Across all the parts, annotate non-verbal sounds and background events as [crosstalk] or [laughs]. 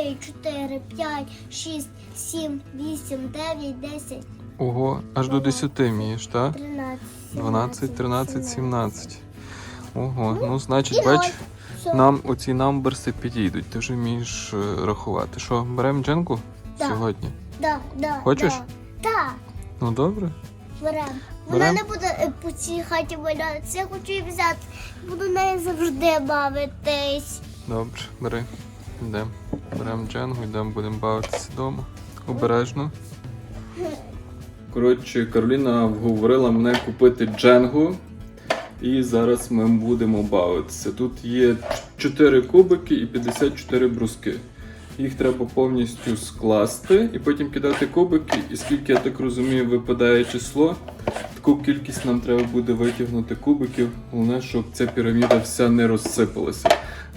три, чотири, п'ять, шість, сім, вісім, дев'ять, десять, Ого, аж до 10 вмієш, так? тринадцять, 12, 13, 17. Ого, ну значить, бач. Все. нам оці намберси підійдуть. Ти вже вмієш е, рахувати. Що, беремо дженку Так. сьогодні? Да, да, Хочеш? Да. Так, Ну добре. берем. Вона Берем? не буде е, по цій хаті валятися, я хочу її взяти. Буду нею завжди бавитись. Добре, бери. Йдемо. Беремо дженгу, йдемо, будемо бавитися вдома. Обережно. Коротше, Кароліна вговорила мене купити дженгу. І зараз ми будемо бавитися. Тут є 4 кубики і 54 бруски. Їх треба повністю скласти і потім кидати кубики. І скільки я так розумію, випадає число. Таку кількість нам треба буде витягнути кубиків. Головне, щоб ця піраміда вся не розсипалася.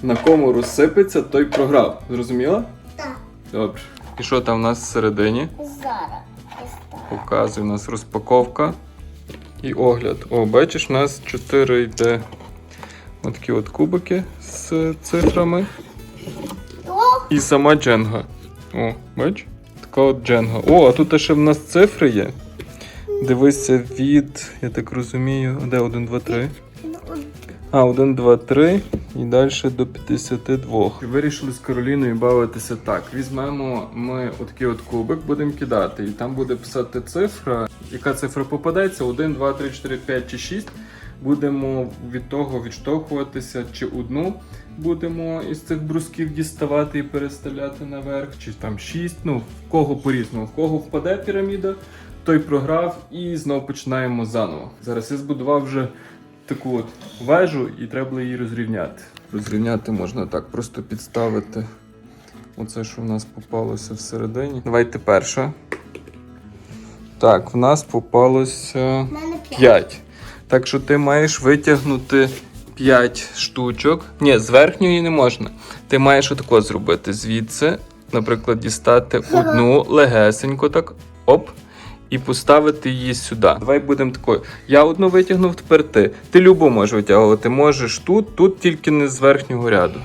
На кому розсипеться, той програв. Зрозуміла? Так, Добре. І що там у нас всередині? зараз. Показує у нас розпаковка і огляд. О, бачиш, у нас 4 йде отакі от кубики з цифрами. І сама дженга. О, бач? Така от дженга. О, а тут ще в нас цифри є. Дивися від, я так розумію, де 1, 2, 3. А, 1, 2, 3 і далі до 52. Вирішили з Кароліною бавитися так. Візьмемо ми отакий от кубик, будемо кидати, і там буде писати цифра. Яка цифра попадеться? 1, 2, 3, 4, 5 чи 6. Будемо від того відштовхуватися, чи одну будемо із цих брусків діставати і переставляти наверх, чи там 6. Ну, в кого по-різному, в кого впаде піраміда, той програв і знову починаємо заново. Зараз я збудував вже таку от вежу і треба було її розрівняти. Розрівняти можна так, просто підставити оце, що в нас попалося всередині. Давайте перша. Так, в нас попалося в мене п'ять. 5. Так що ти маєш витягнути 5 штучок. Ні, з верхньої не можна. Ти маєш отако зробити. Звідси, наприклад, дістати одну легесенько так. Оп. І поставити її сюди. Давай будемо такою. Я одну витягнув, тепер ти. Ти любу можеш витягувати. Можеш тут, тут тільки не з верхнього ряду.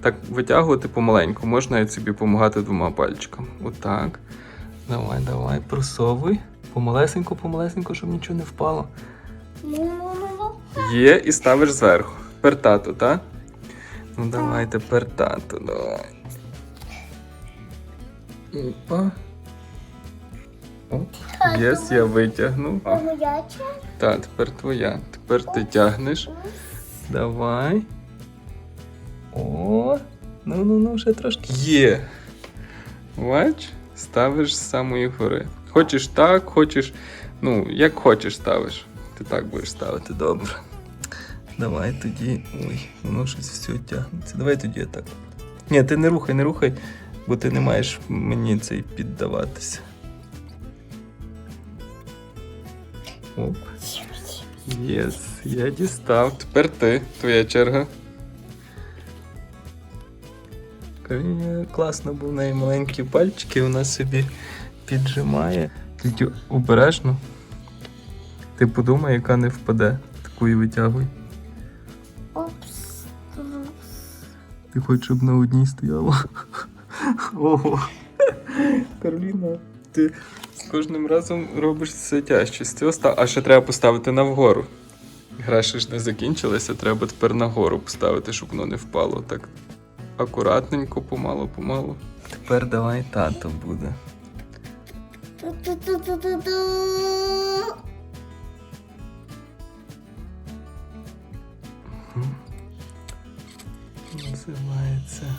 Так, витягувати помаленьку. Можна навіть собі допомагати двома пальчиками. Отак. Давай, давай, просовуй. Помалесенько, помалесенько, щоб нічого не впало. Є і ставиш зверху. Тепер тату, так? Ну давай тепер тату, давай. Опа. Єс, я витягнув. Моя. Так, тепер твоя. Тепер ти тягнеш. Давай. О, ну ну ну ще трошки. Є. Бач, ставиш з самої гори. Хочеш так, хочеш. Ну, як хочеш ставиш. Ти так будеш ставити, добре. Давай тоді. Ой, воно щось все тягнеться. Давай тоді так. Ні, ти не рухай, не рухай, бо ти не маєш мені цей піддаватися. Оп. Єс, я дістав. Тепер ти, твоя черга. Каріна класно, бо в неї маленькі пальчики, вона собі піджимає. Тільки обережно. Ти подумай, яка не впаде. Таку і витягуй. Опс. Ти хочеш, щоб на одній стояла. [laughs] Ого. Кароліна, ти з кожним разом робиш все тяжче. З цього ста- А ще треба поставити навгору. Гра ще ж не закінчилася, треба тепер нагору поставити, щоб воно не впало. Так акуратненько, помалу, помалу. Тепер давай тато буде. Називається.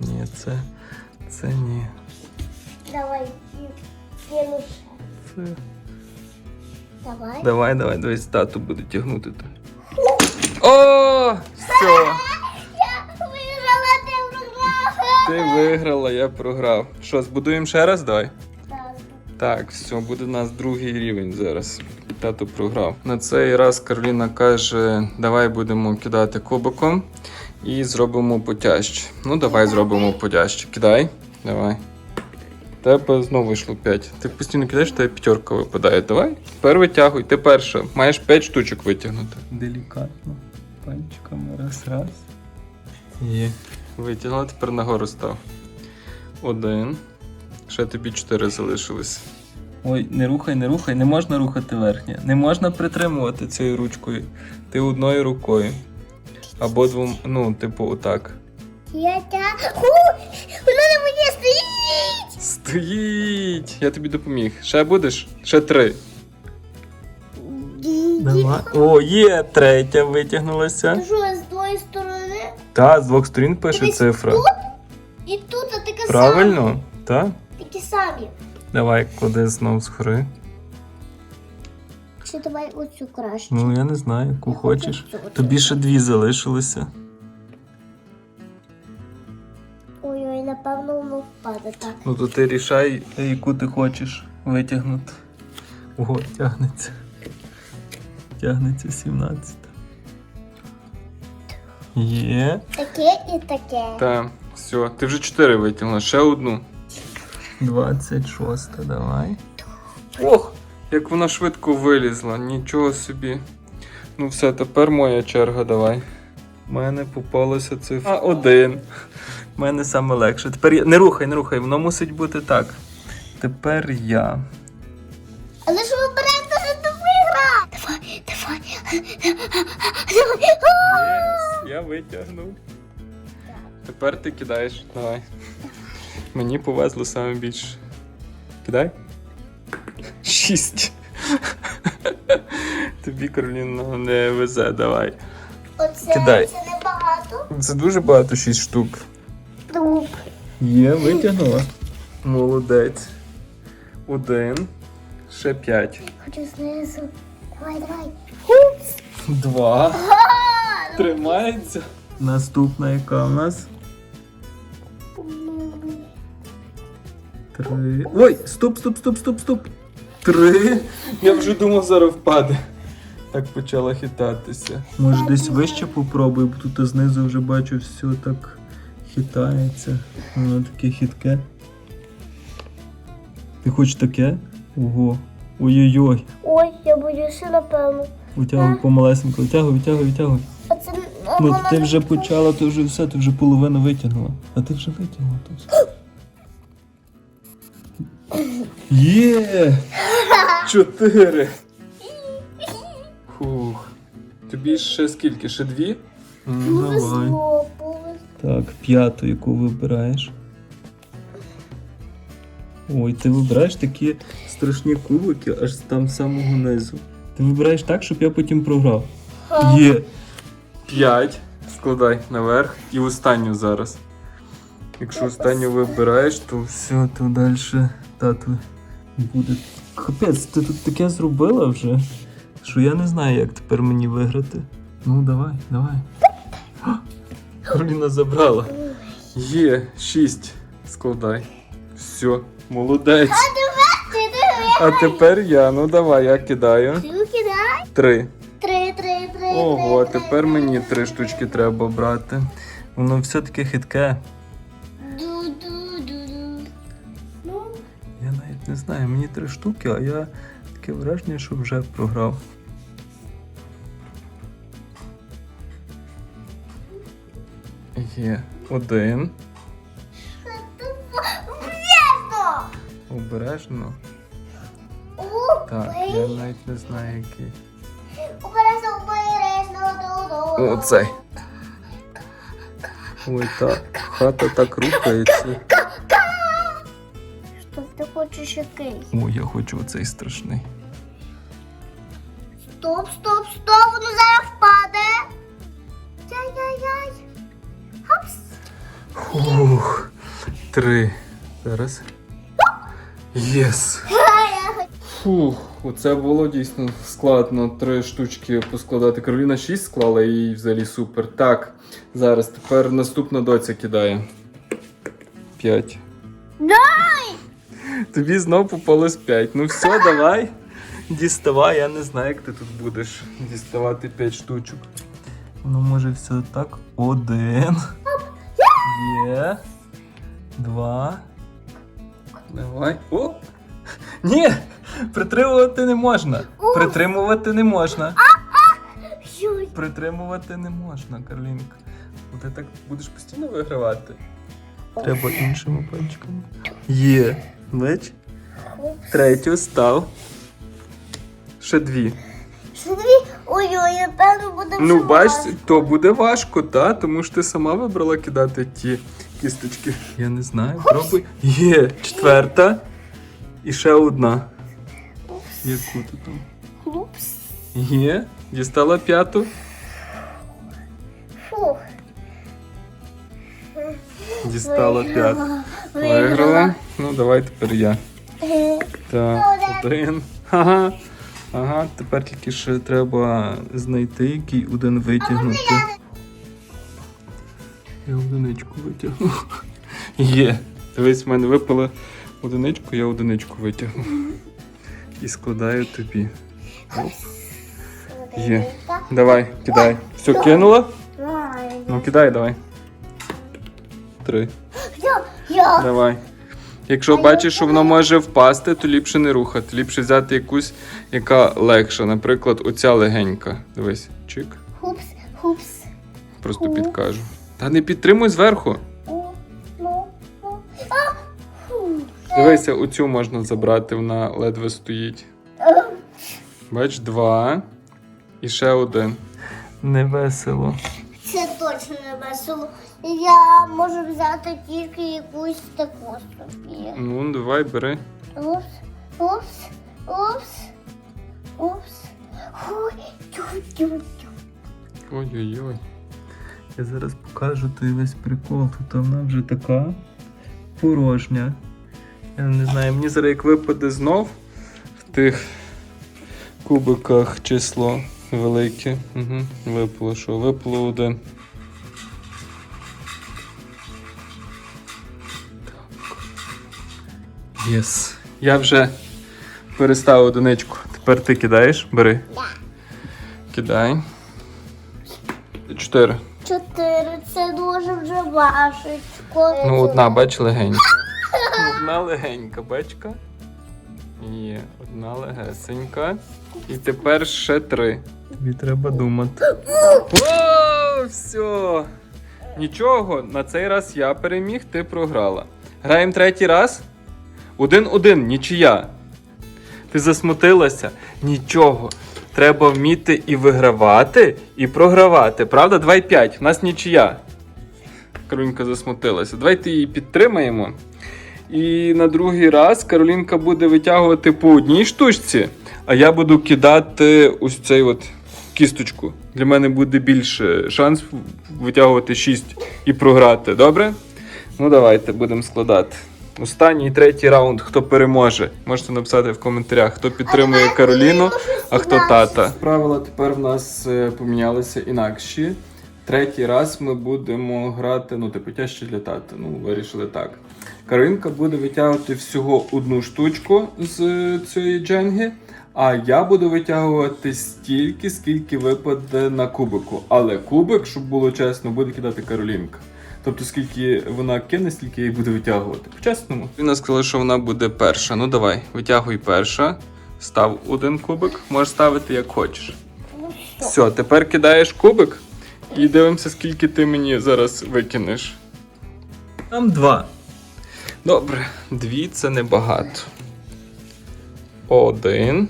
Ні, це. Це ні. Давай, кину ще. Давай. Давай, давай, дивись, тату буде тягнути. то. [laughs] О! Все! Я виграла, ти програв. Ти виграла, я програв. Що, збудуємо ще раз? Давай. Так. Так, все, буде у нас другий рівень зараз. Тато програв. На цей раз Кароліна каже: давай будемо кидати кубиком і зробимо потяжче. Ну, давай зробимо потяжче. Кидай. Давай. Тебе знову вийшло 5. Ти постійно кидаєш, тебе п'ятерка випадає. Давай. Тепер витягуй. Ти перша. Маєш 5 штучок витягнути. Делікатно. Пальчиками раз, раз. Є. Витягнула, тепер нагору став. Один. Ще тобі чотири залишилось. Ой, не рухай, не рухай, не можна рухати верхнє. Не можна притримувати цією ручкою. Ти одною рукою. Або двом, ну, типу, отак. Я тя. Ху! Воно на мені стоїть! Стоїть! Я тобі допоміг. Ще будеш? Ще три. Давай. О, є! Третя витягнулася. Ти що, з твоєї сторони? Та, з двох сторін пише Дивись, цифра. Тут і тут а таке Правильно? Так? Такі самі. Давай, клади знов згори. Чи давай оцю краще. Ну, я не знаю, яку Я хочу хочеш. цю. Тобі ще дві залишилося. Так. Ну то ти рішай, яку ти хочеш витягнути. Ого, тягнеться. Тягнеться 17. Є. Таке і таке. Так, все. Ти вже 4 витягнула, ще одну. 26, давай. Ох, як вона швидко вилізла, нічого собі. Ну все, тепер моя черга, давай. У мене попалося цифра. А, один. У мене саме легше. Тепер я. Не рухай, не рухай, воно мусить бути так. Тепер я. Але ж ви берете за ту вигра! Давай, давай. Я витягнув. Тепер ти кидаєш. Давай. Мені повезло саме більше. Кидай. Шість. Тобі Кароліна не везе, давай. Оце Кидай. це небагато. Це дуже багато 6 штук. Є, витягнула. Молодець. Один. Ще п'ять. Хочу знизу. Давай, давай. Упс. Два. Тримається. Наступна яка у нас? Три. Ой, стоп, стоп, стоп, стоп, стоп. Три. Я вже думав, зараз впаде. Так почала хитатися. Може десь вище попробуй, бо тут знизу вже бачу, все так хитається. Воно таке хитке. Ти хочеш таке? Ого. Ой-ой-ой. Ой, я боюся, напевно. Витягуй помалесенько, витягуй, витягуй, витягуй. Оце Ну воно ти не- вже почала, то вже все, ти вже половину витягнула. А ти вже витягнула то все. Є! Чотири. Фух. Тобі ще скільки? Ще дві? Ну, Давай. злопали. Так, п'яту, яку вибираєш. Ой, ти вибираєш такі страшні кубики аж там з самого низу. Ти вибираєш так, щоб я потім програв. Є. П'ять. Складай наверх і останню зараз. Якщо останню вибираєш, то все, то далі тату буде. Капець, ти тут таке зробила вже, що я не знаю, як тепер мені виграти. Ну, давай, давай. А, Кароліна забрала. Є, шість. Складай. Все, молодець. А тепер я. Ну давай, я кидаю. Три. Три, три, три. Ого, три, тепер мені три. штучки треба брати. Воно все таке хитке. Ну, Я навіть не знаю, мені три штуки, а я таке враження, що вже програв. Є один. Обережно. Ух, Так, я навіть не знаю який. Обережно, обережно. Оцей. Ой, так, хата так рухається. Що ти хочеш який? Ой, я хочу оцей страшний. Стоп, стоп, стоп, воно зараз три. Зараз. Єс. Фух, оце було дійсно складно. Три штучки поскладати. Кароліна 6 склала і взагалі супер. Так, зараз тепер наступна доця кидає. П'ять. Дай! Тобі знов попалось 5. Ну все, давай. Діставай, я не знаю, як ти тут будеш діставати 5 штучок. Ну, може, все так. Один. Є. Два. Давай. О! [laughs] Ні! Притримувати не можна. Притримувати не можна. Йой. Притримувати не можна, Карлінка. Бо ти так будеш постійно вигравати. Треба іншими пальчиками. Є. Бач? Третю став. Ще дві. Що дві? Ой-ой, напевно буде Ну, бач, то буде важко, та? Тому що ти сама вибрала кидати ті кісточки. Я не знаю, пробуй. Є, четверта. І ще одна. Яку ти там? Упс. Є. Дістала п'яту. Фух. Дістала п'яту. Виграла. Ну, давай тепер я. Е, Так, один. Ага. Ага, тепер тільки ще треба знайти, який один витягнути. Я одиничку витягнув. Є. Дивись, в мене випала одиничку, я одиничку витягнув. І складаю тобі. Оп. Є. Давай, кидай. Все, кинула? Ну кидай, давай. Три. Давай. Якщо бачиш, що воно може впасти, то ліпше не рухати. Ліпше взяти якусь, яка легша. Наприклад, оця легенька. Дивись, чик. Хупс, хупс. Просто підкажу. Та не підтримуй зверху. Ну, ну. А, фу. Дивися, оцю можна забрати, вона ледве стоїть. Е, Бач, два. І ще один. Не весело. Це точно не весело. Я можу взяти тільки якусь таку собі. Ну, давай, бери. Упс, упс, упс, упс. Ой, тю-тю-тю. Ой-ой-ой. Я зараз покажу той весь прикол. Тут вона вже така порожня. Я не знаю, мені зараз як випаде знов в тих кубиках число велике. Угу. Випало що? Випало один. Єс. Я вже переставив одиничку. Тепер ти кидаєш? Бери. Кидай. Чотири. Чотири, це дуже вже важко. Ну, одна, бач, легенька. [laughs] Одна легенька, бачка. Є, одна легесенька. І тепер ще три. Тобі треба думати. О, все. Нічого, на цей раз я переміг, ти програла. Граємо третій раз. Один-один, нічия. Ти засмутилася? Нічого. Треба вміти і вигравати, і програвати. Правда? 2-5. У нас нічия. Каролінка засмутилася. Давайте її підтримаємо. І на другий раз Каролінка буде витягувати по одній штучці, а я буду кидати ось цей от кісточку. Для мене буде більше шанс витягувати 6 і програти. Добре? Ну давайте будемо складати. Останній і третій раунд, хто переможе, можете написати в коментарях, хто підтримує Кароліну, а хто тата. Правила тепер в нас е, помінялися інакші. Третій раз ми будемо грати, ну, типу, тяжче для тата. Ну, вирішили так. Каринка буде витягувати всього одну штучку з е, цієї дженги, а я буду витягувати стільки, скільки випаде на кубику. Але кубик, щоб було чесно, буде кидати Каролінка. Тобто, скільки вона кине, стільки її буду витягувати. По-чесному. Вона сказала, що вона буде перша. Ну давай, витягуй перша. Став один кубик, можеш ставити як хочеш. Все, тепер кидаєш кубик і дивимося, скільки ти мені зараз викинеш. Там два. Добре, дві це небагато. Один.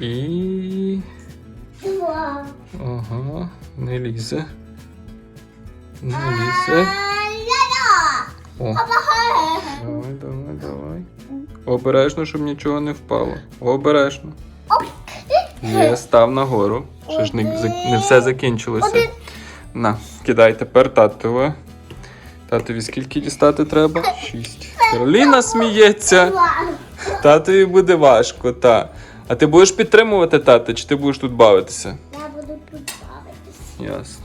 І. Два. Ага, не лізе. Лізе. Ля-ля. О, давай, давай, давай. Обережно, щоб нічого не впало. Обережно. Є, став нагору. Ще ж не, не все закінчилося. На, кидай тепер татове. Татові скільки дістати треба? Шість. Кароліна сміється. Татові буде важко, та. А ти будеш підтримувати тата, чи ти будеш тут бавитися? Я буду тут бавитися. Ясно.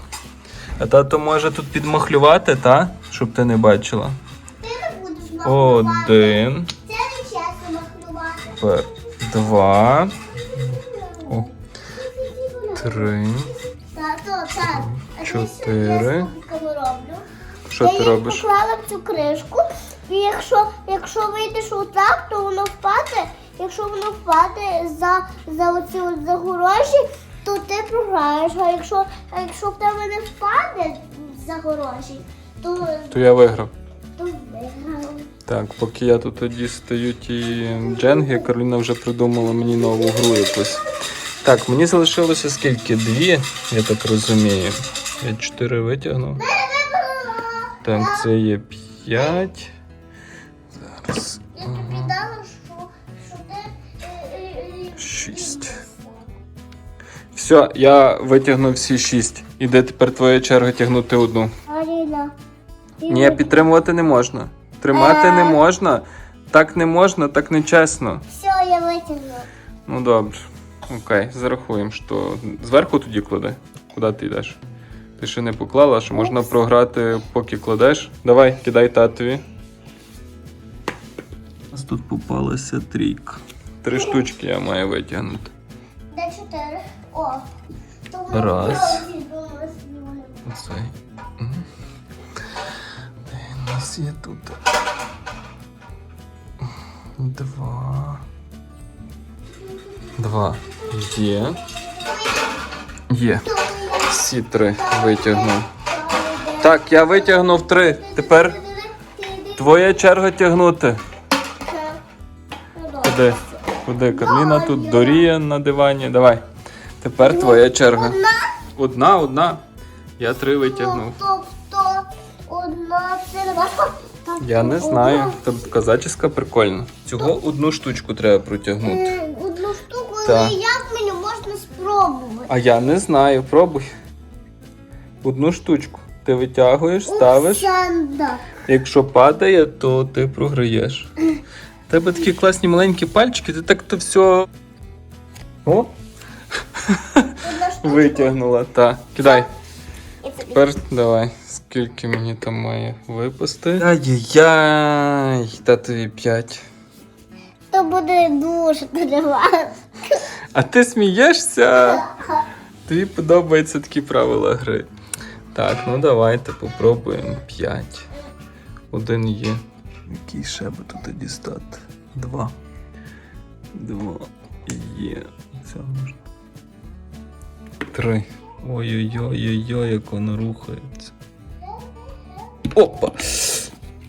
А тато може тут підмахлювати, та? Щоб ти не бачила. Ти не будеш махлювати. Один. Це не чесно махлювати. Тепер два. О, три. Тато, так. А Чотири. що я я ти робиш? поклала в цю кришку, і якщо, якщо вийдеш отак, то воно впаде. Якщо воно впаде за, за оці от загорожі, то ти програєш, а якщо, а якщо в тебе не впаде за гроші, то, То я виграв. то виграв. Так, поки я тут тоді стою ті дженги, Кароліна вже придумала мені нову гру якусь. Так, мені залишилося скільки? Дві, я так розумію. Я чотири витягнув. Так, це є п'ять. Зараз. Я тобі дала, що, що ти. е, е, е, Шість. Все, я витягнув всі шість. Іде тепер твоя черга тягнути одну. Ні, підтримувати не можна. Тримати не Е. можна. Так не можна, так не чесно. Все, я витягнула. Ну добре. Окей, зарахуємо, що зверху тоді клади. Куди ти йдеш? Ти ще не поклала, що можна програти, поки кладеш. Давай, кидай татові. У нас тут попалася трійка. Три штучки я маю витягнути. О. То воно Раз. Оцей. Мгм. У нас є тут? Два. Два. Є. Є. Всі три витягнув. Так, я витягнув три. Тепер твоя черга тягнути. Куди? Куди? Кароліна тут доріє на дивані. Давай. Тепер твоя черга. Одна? Одна, одна. Я три витягнув. Тобто одна це не Я не знаю. Тобто зачіска прикольна. Цього одну штучку треба протягнути. Е, Одну штуку, Так. але як мені можна спробувати? А я не знаю, пробуй. Одну штучку. Ти витягуєш, ставиш. Санда. Якщо падає, то ти програєш. У тебе такі класні маленькі пальчики, ти так то все. О. витягнула. Та. Кидай. Тепер давай. Скільки мені там має випасти? Ай-яй-яй, та тобі п'ять. То буде дуже тривало. А ти смієшся? Тобі подобаються такі правила гри. Так, ну давайте попробуємо 5. Один є. Який ще би тут дістати? Два. Два. Є. Це можна. Три. Ой-ой-ой-ой-ой, як воно рухається. Опа!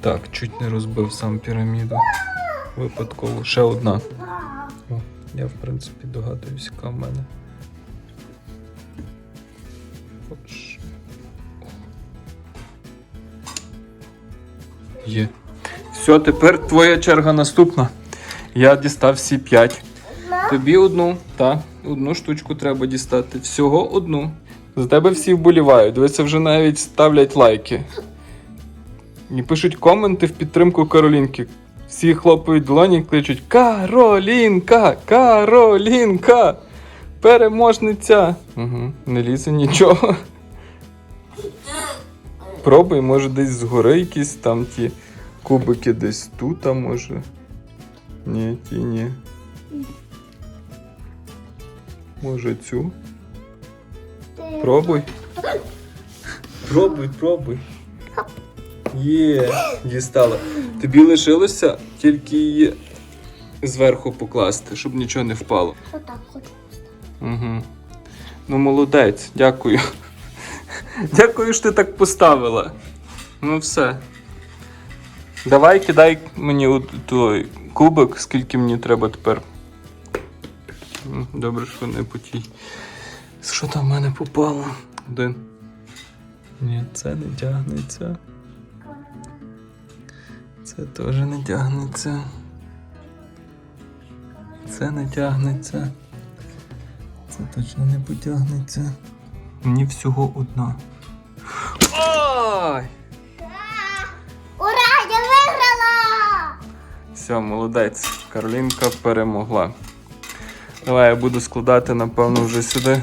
Так, чуть не розбив сам піраміду. Випадково. Ще одна. О, я в принципі догадуюсь, яка в мене. Є. Все, тепер твоя черга наступна. Я дістав всі п'ять. Тобі одну, так, одну штучку треба дістати. Всього одну. За тебе всі вболівають. Дивися, вже навіть ставлять лайки. І пишуть коменти в підтримку Каролінки. Всі хлопають долоні і кличуть Каролінка! Каролінка! Переможниця! Угу, не лізе нічого. Пробуй, може десь згори якісь там ті кубики десь тут, а може. Ні, ті ні. Може цю? Пробуй. Пробуй, пробуй. Є, дістала. Тобі лишилося тільки її зверху покласти, щоб нічого не впало. Отак хочу. Угу. Ну, молодець, дякую. Дякую, що ти так поставила. Ну, все. Давай кидай мені той кубик, скільки мені треба тепер. Добре, що не по тій. Що там в мене попало? Один. Ні, це не тягнеться. Це теж не тягнеться. Це не тягнеться. Це точно не потягнеться. Мені всього одна. Ой! Ура! Я виграла! Все, молодець. Каролінка перемогла. Давай я буду складати, напевно, вже сюди.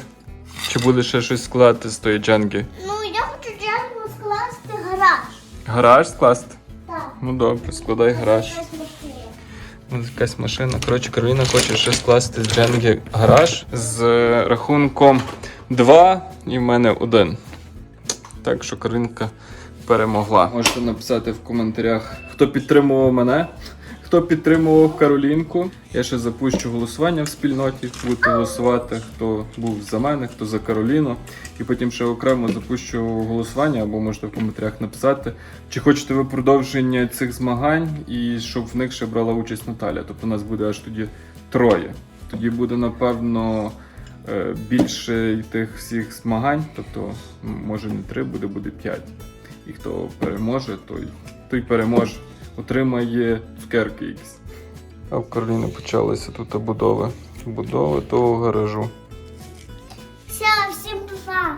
Чи буде ще щось складати з тої джанги? Ну, я хочу чесно скласти гараж. Гараж скласти? Так. Ну добре, складай гараж. Якась машина. Ось якась машина. Коротше, Кароліна хоче ще скласти з Дженги гараж з рахунком 2 і в мене 1. Так що Каролінка перемогла. Можете написати в коментарях, хто підтримував мене, хто підтримував Каролінку. Я ще запущу голосування в спільноті. Будете голосувати, хто був за мене, хто за Кароліну. І потім ще окремо запущу голосування, або можете в коментарях написати, чи хочете ви продовження цих змагань, і щоб в них ще брала участь Наталя. Тобто у нас буде аж тоді троє. Тоді буде, напевно, е, більше тих всіх змагань, тобто, може не три, буде, буде п'ять. І хто переможе, той, той переможе, отримає цукерки якісь. А в Кароліни почалися тут будови. Будови того гаражу. Все, всім папа!